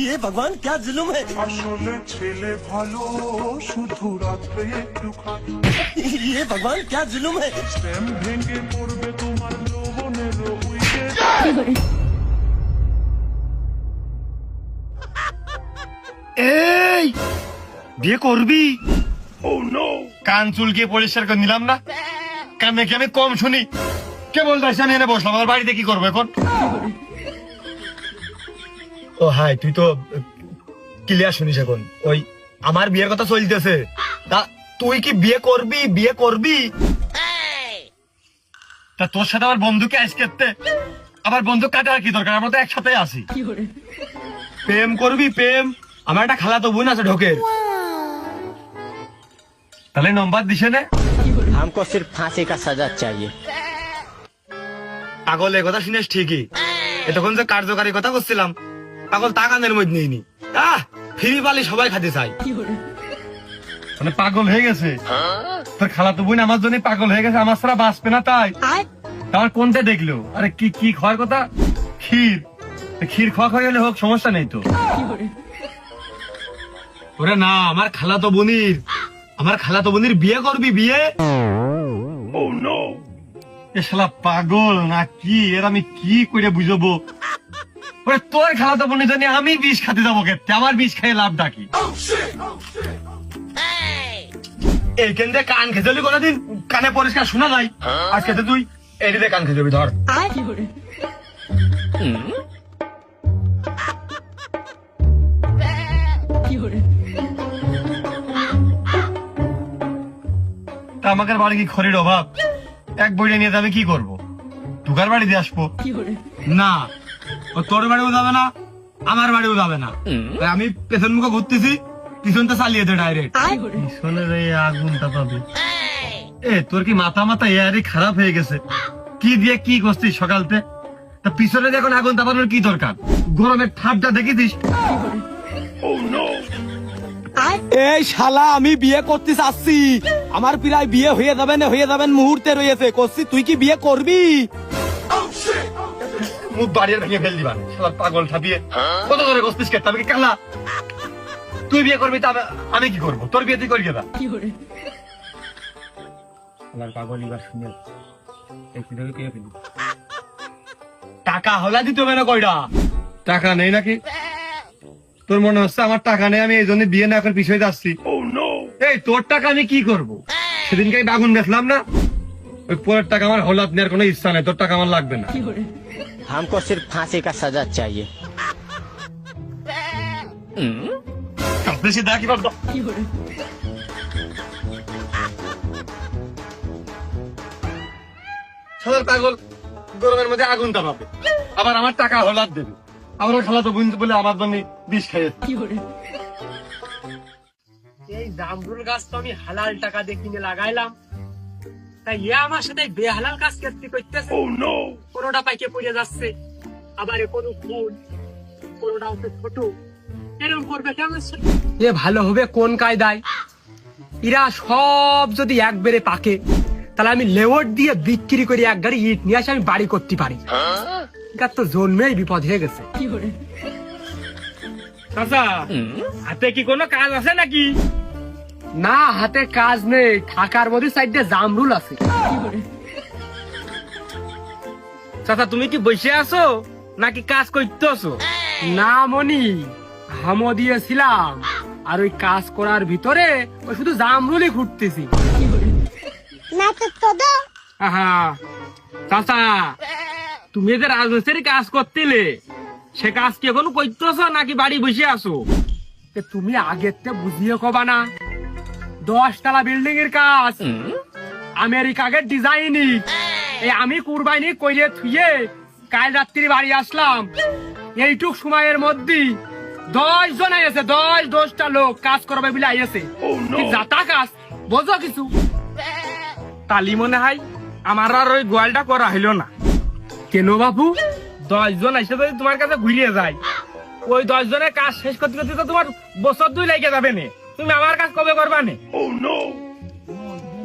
ইয়ে ভগবান ক্যা জুলুম হে আসলে ছেলে ভালো শুধু রাতে একটু ইয়ে ভগবান জুলুম হে পড়বে তোমার এই বিয়ে করবি? Oh, ও নো কান চুলকে পরিষ্কার করে নিলাম না। কানে কি আমি কম শুনি? কেবল দাইসা নিয়ে বসলাম আমার বাড়িতে কি করব এখন? ও হাই তুই তো ক্লিয়ার শুনিস এখন ওই আমার বিয়ের কথা চলতেছে তা তুই কি বিয়ে করবি বিয়ে করবি তা তোর সাথে আমার বন্ধুকে আইস করতে আবার বন্ধু কাটে আর কি দরকার আমরা তো একসাথে আছি প্রেম করবি প্রেম আমার একটা খালা তো বোন আছে ঢোকের তাহলে নম্বর দিছে না हमको सिर्फ फांसी का सजा चाहिए পাগল এ কথা শুনিস ঠিকই এতক্ষণ যে কার্যকারী কথা করছিলাম পাগল তা কানের মধ্যে নেইনি আহ ফ্রি পালি সবাই খাতে চাই। মানে পাগল হয়ে গেছে। তোর খালা তো বোন আমার জন্য পাগল হয়ে গেছে আমার সারা বাঁচবে না তাই। আমার কোনটা দেখল? আরে কি কি খাওয়ার কথা? ক্ষীর। ক্ষীর খাওয়া খাওয়া গেলে হোক সমস্যা নেই তো। ওরে না আমার খালা তো বোনির। আমার খালা তো বোনির বিয়ে করবি বিয়ে? ও নো এ শালা পাগল না কি? এর আমি কি করে বুঝব? ওরে তোর খেলা তো মনে জানি আমি বিষ খাতে যাব কেতে আমার বিষ খেয়ে লাভ ডাকি এইখান দিয়ে কান কোনোদিন? কানে পরিষ্কার শোনা যায়। আজকে তো তুই এটি দিয়ে কান খেজবি ধর। আমাকে বাড়ি কি খড়ির অভাব? এক বইটা নিয়ে আমি কি করব? টুকার বাড়িতে আসব। না ও তোর বাড়িও যাবে না আমার বাড়িও যাবে না। আমি পেছন মুখে ঘুরতেছি পিছনটা চালিয়ে দে ডাইরেক্ট পিছনের এই আগুনটা পাবে। এ তোর কি মাথা মাথা এয়ারই খারাপ হয়ে গেছে? কি দিয়ে কি করছিস সকালতে? তা পিছনে এখন আগুন তাপানোর কি দরকার? গরমের ঠাপটা দেখেছিস? ও এই শালা আমি বিয়ে করতে চাচ্ছি। আমার প্রায় বিয়ে হয়ে যাবে না হয়ে যাবেন মুহূর্তে রয়েছে। করছি তুই কি বিয়ে করবি? মুখ বাড়িয়ে ভেঙে ফেল দিবা। শালা পাগল ঠাপিয়ে। কত করে করছিস কে তবে কালা? তুই বিয়ে করবি তবে আমি কি করব? তোর বিয়ে তুই করি? গেলা শালার পাগল এবার শুনে। একটু দেখে পেয়ে ফেলি টাকা হলা দিতে হবে না টাকা নেই নাকি? তোর মনে হচ্ছে আমার টাকা নেই আমি এই জন্য বিয়ে না করে পিছিয়ে যাচ্ছি। ও এই তোর টাকা আমি কি করব? সেদিনকে আমি বাগুন বেচলাম না? ওই পরের টাকা আমার হলাত নেওয়ার কোনো ইচ্ছা নেই তোর টাকা আমার লাগবে না। हमको सिर्फ फांसी का सजा चाहिए বেশি দেখি পারতো সাদার পাগল গরমের মধ্যে আগুন তাপাবে আবার আমার টাকা হলাদ দেবে আমার খালা তো বুঝতে বলে আমার জন্য বিষ খাইয়ে এই জামরুল গাছ তো আমি হালাল টাকা দিয়ে কিনে লাগাইলাম তাই ইয়ে আমার সাথে বেহালাল কাজ করতে করতেছে। কোনোটা পাইকে পড়ে যাচ্ছে। আবার কোনো ফুল কোনোটা হচ্ছে ছোট এরকম করবে কেমন এ ভালো হবে কোন কায়দায়? এরা সব যদি একবারে পাকে তাহলে আমি লেওয়ার দিয়ে বিক্রি করে এক গাড়ি ইট নিয়ে আসে আমি বাড়ি করতে পারি। এটার তো জন্মেই বিপদ হয়ে গেছে। চাচা হাতে কি কোনো কাজ আছে নাকি? না হাতে কাজ নেই। থাকার মধ্যে সাইডে জামরুল আছে। চাচা তুমি কি বসে আছো? নাকি কাজ করতে আছো? না মনি হামো দিয়েছিলাম। আর ওই কাজ করার ভিতরে ওই শুধু জামরুলই ঘুরতেছি। না তো তোদো আহা চাচা তুমি যে রাজমিস্ত্রি কাজ করছিলে সে কাজ কি এখন করতেছো নাকি বাড়ি বসে আছো? তুমি আগের তে বুঝিয়ে কবা না। দশ তলা বিল্ডিং এর কাজ আমেরিকাকে ডিজাইনিং। এই। আমি কুরবানি কইলে থুয়ে কাল রাত্রি বাড়ি আসলাম। এইটুক সময়ের মধ্যে দশ জন আইছে দশ দশটা লোক কাজ করবে বলে আইছে যাতা কাজ? বোঝো কিছু? তালি মনে হয় আমার আর ওই গোয়ালটা করা হইল না। কেন বাবু দশ জন এসে যদি তোমার কাছে ঘুরিয়ে যায়। ওই দশ জনের কাজ শেষ করতে করতে তো তোমার বছর দুই লেগে যাবে নে। তুমি আমার কাজ কবে করবা নে?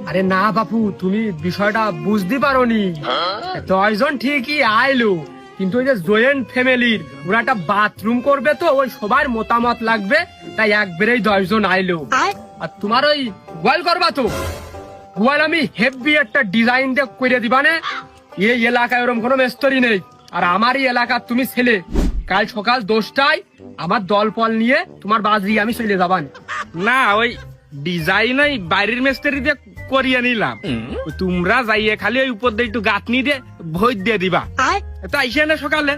আরে না বাপু তুমি বিষয়টা বুঝতে পারোনি। দশ জন ঠিকই আইলো কিন্তু ওই যে জয়েন্ট ফ্যামিলির ওরা একটা বাথরুম করবে তো ওই সবার মতামত লাগবে তাই একবারেই দশজন আইলো। আর? তোমার ওই গোয়াল করবা তো? গোয়াল আমি হেভি একটা ডিজাইন দিয়ে করে দিবানে এই এলাকায় ওরকম কোনো মেস্তরি নেই। আর আমারই এলাকার তুমি ছেলে কাল সকাল দশটায় আমার দল পল নিয়ে তোমার বাজরি আমি চলে যাবান না ওই ডিজাইন ওই বাইরের মিস্ত্রি দিয়ে করিয়ে নিলাম। তোমরা যাইয়ে খালি ওই উপর দিয়ে একটু গাঁথনি দিয়ে ভোজ দিয়ে দিবা। তো আইসে না সকালে?